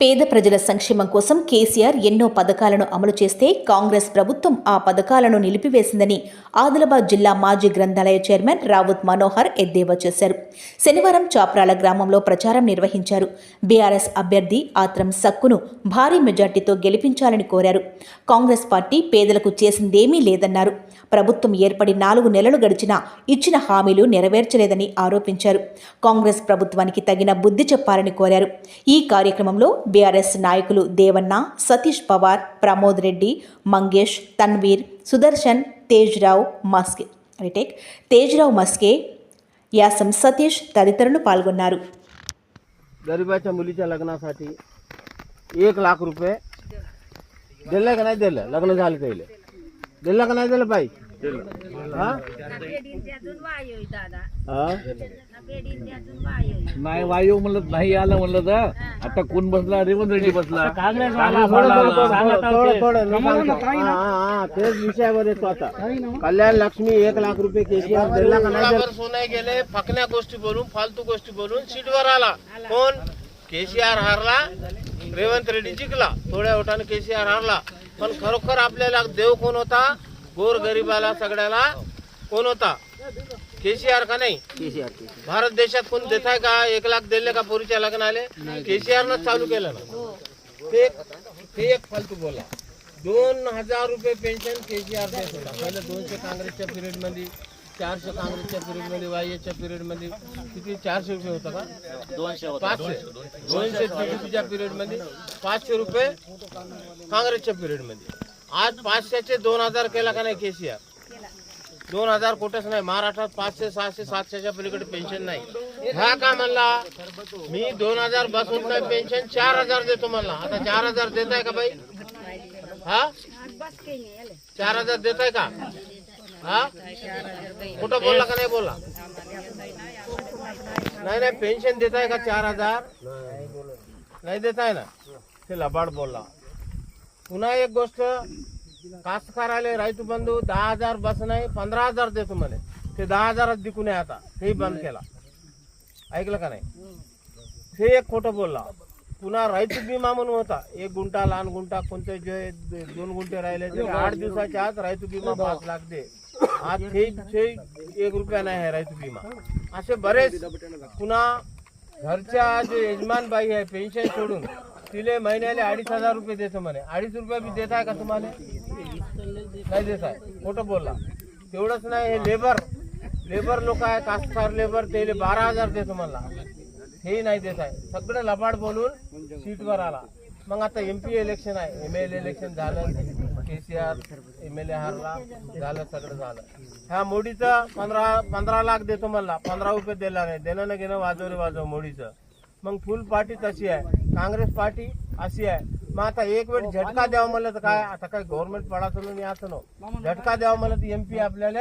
పేద ప్రజల సంక్షేమం కోసం కేసీఆర్ ఎన్నో పథకాలను అమలు చేస్తే కాంగ్రెస్ ప్రభుత్వం ఆ పథకాలను నిలిపివేసిందని ఆదిలాబాద్ జిల్లా మాజీ గ్రంథాలయ చైర్మన్ రావుత్ మనోహర్ ఎద్దేవా చేశారు. శనివారం చాప్రాల గ్రామంలో ప్రచారం నిర్వహించారు. బీఆర్ఎస్ అభ్యర్థి ఆత్రం సక్కును భారీ మెజార్టీతో గెలిపించాలని కోరారు. కాంగ్రెస్ పార్టీ పేదలకు చేసిందేమీ లేదన్నారు. ప్రభుత్వం ఏర్పడి నాలుగు నెలలు గడిచినా ఇచ్చిన హామీలు నెరవేర్చలేదని ఆరోపించారు. కాంగ్రెస్ ప్రభుత్వానికి తగిన బుద్ధి చెప్పాలని కోరారు. ఈ కార్యక్రమంలో బీఆర్ఎస్ నాయకులు దేవన్న సతీష్ పవార్ ప్రమోద్ రెడ్డి మంగేష్ తన్వీర్ సుదర్శన్ తేజ్రావు మస్కే రిటేక్ తేజ్రావు మస్కే యాసం సతీష్ తదితరులు పాల్గొన్నారు गरिबाच्या मुलीच्या लग्नासाठी एक लाख रुपये दिलं का नाही दिलं लग्न झालं त्याला दिलं का नाही दिलं बाई हा? हा? नाही वायू म्हणलं नाही आलं म्हणलं तर आता कोण बसला? रेवंत रेड्डी बसला. तेच विषयावर येतो आता. कल्याण लक्ष्मी एक लाख रुपये केसीआर दिला का नाही गेले फकण्या गोष्टी बोलून फालतू गोष्टी बोलून सीटवर आला. कोण? केसीआर हारला रेवंत रेड्डी जिंकला. थोड्या ओठाने केसीआर हारला. पण खरोखर आपल्याला देव कोण होता? गोर गरीबाला सगळ्याला कोण होता? केसीआर का नाही? भारत देशात कोण देत आहे का? एक लाख दिले का पोरीच्या लग्नाले केसीआर न चालू केलं ना? ते ते एक फालतू बोला. दोन हजार रुपये पेन्शन केसीआर देत होता पहिलं दोनशे काँग्रेसच्या पिरियडमध्ये चारशे काँग्रेसच्या पिरियडमध्ये वायच्या पिरियडमध्ये किती? चारशे रुपये होतं का? दोनशे पाचशे. दोनशे टीडीपीच्या पिरियडमध्ये पाचशे रुपये काँग्रेसच्या पिरियडमध्ये आज पाचशेचे दोन हजार केला का नाही केसीआर दोन हजार कुठेच नाही. महाराष्ट्रात पाचशे सहाशे सातशेच्या पलीकडे पेन्शन नाही. हा का म्हणला? मी दोन हजार बसून नाही पेन्शन चार हजार देतो म्हणला. आता चार हजार देत आहे का बाई? हा? चार हजार देत आहे का? हा? कुठं बोलला का नाही बोला नाही नाही पेन्शन देत आहे का चार हजार? नाही देत आहे ना? ते लबाड बोलला. पुन्हा एक गोष्ट कास्तकाराले रायतू बंधू दहा हजार बस नाही पंधरा हजार देतो म्हणे. ते दहा हजारात दिकून आहे आता. तेही बंद केला. ऐकलं का नाही? ते एक खोटं बोलला. पुन्हा रायतू विमा म्हणून होता. एक गुंटा लहान गुंटा कोणते जे दोन गुंठे राहिले ते आठ दिवसाच्या आत रायतू विमा पाच लाख दे. आज ते एक रुपया नाही आहे रायतू विमा असे बरेच पुन्हा घरच्या जे यजमान बाई आहे पेन्शन सोडून तिले महिन्याला अडीच हजार रुपये देतो म्हणे. अडीच रुपये बी देत आहे का तुम्हाला? नाही देत आहे खोटं बोलला. तेवढंच नाही हे लेबर. लेबर लोक आहे कास्तकार लेबर ते बारा हजार देतो म्हणला. हे नाही देत आहे सगळं लबाड बोलून सीटवर आला. मग आता एम पी इलेक्शन आहे. एम एल इलेक्शन झालं K C R M L A हारला झालं सगळं झालं. ह्या मोडीचं पंधरा पंधरा लाख देतो म्हणला. पंधरा रुपये दिला नाही. देणं घेणं वाजव रे वाजव मोडीचं मग फुल पार्टी तशी आहे. काँग्रेस पार्टी अशी आहे. मग आता एक वेळ झटका द्यावा म्हणलं तर काय? आता काय गव्हर्नमेंट पडा चलून याचं नो. झटका द्यावा म्हणलं तर एमपी आपल्याला